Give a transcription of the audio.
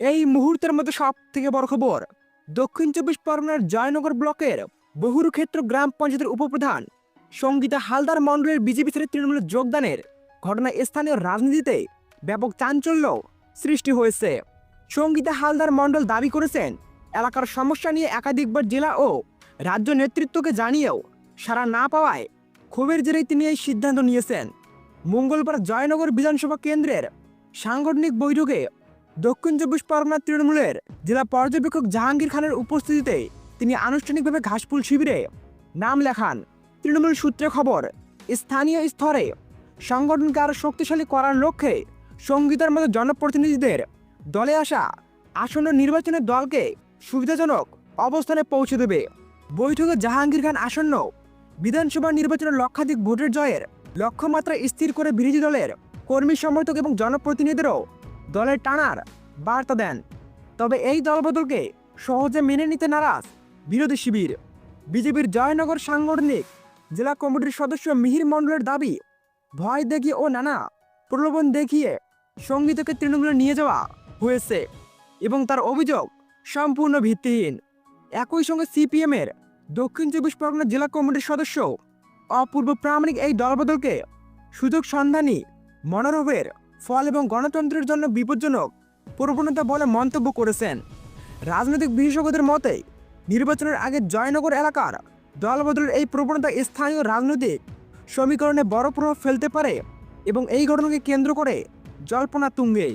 এই মুহূর্তের মধ্যে সব থেকে বড় খবর, দক্ষিণ চব্বিশ পরগনার জয়নগর ব্লকের বহুরু ক্ষেত্র গ্রাম পঞ্চায়েতের উপপ্রধান সঙ্গীতা হালদার মণ্ডলের বিজেপি ছেড়ে তৃণমূলে যোগদানের ঘটনায় স্থানীয় রাজনীতিতে ব্যাপক চাঞ্চল্য সৃষ্টি হয়েছে। সঙ্গীতা হালদার মণ্ডল দাবি করেছেন, এলাকার সমস্যা নিয়ে একাধিকবার জেলা ও রাজ্য নেতৃত্বকে জানিয়েও সাড়া না পাওয়ায় ক্ষোভের জেরেই তিনি এই সিদ্ধান্ত নিয়েছেন। মঙ্গলবার জয়নগর বিধানসভা কেন্দ্রের সাংগঠনিক বৈঠকে দক্ষিণ চব্বিশ পরগনা তৃণমূলের জেলা পর্যবেক্ষক জাহাঙ্গীর খানের উপস্থিতিতে তিনি আনুষ্ঠানিকভাবে ঘাসফুল শিবিরে নাম লেখান। তৃণমূল সূত্রে খবর, স্থানীয় স্তরে সংগঠনকে আরও শক্তিশালী করার লক্ষ্যে সঙ্গীতার মতো জনপ্রতিনিধিদের দলে আসা আসন্ন নির্বাচনের দলকে সুবিধাজনক অবস্থানে পৌঁছে দেবে। বৈঠকে জাহাঙ্গীর খান আসন্ন বিধানসভা নির্বাচনের লক্ষাধিক ভোটের জয়ের লক্ষ্যমাত্রা স্থির করে বিরোধী দলের কর্মী সমর্থক এবং জনপ্রতিনিধিদেরও দলের টানার বার্তা দেন। তবে এই দলবদলকে সহজে মেনে নিতে নারাজ বিরোধী শিবির। বিজেপির জয়নগর সাংগঠনিক জেলা কমিটির সদস্য মিহির মণ্ডলের দাবি, ভয় দেখিয়ে ও নানা প্রলোভন দেখিয়ে সঙ্গীতকে তৃণমূলে নিয়ে যাওয়া হয়েছে এবং তার অভিযোগ সম্পূর্ণ ভিত্তিহীন। একই সঙ্গে সিপিএমের দক্ষিণ চব্বিশ পরগনা জেলা কমিটির সদস্য অপূর্ব প্রামাণিক এই দলবদলকে সুযোগ সন্ধানী মনোরোভের ফল এবং গণতন্ত্রের জন্য বিপজ্জনক, প্রবণতা বলে মন্তব্য করেছেন। রাজনৈতিক বিশেষজ্ঞদের মতে, নির্বাচনের আগে জয়নগর এলাকার দলবদলের এই প্রবণতা স্থানীয় রাজনৈতিক সমীকরণে বড় প্রভাব ফেলতে পারে এবং এই ঘটনাকে কেন্দ্র করে জল্পনা তুঙ্গে।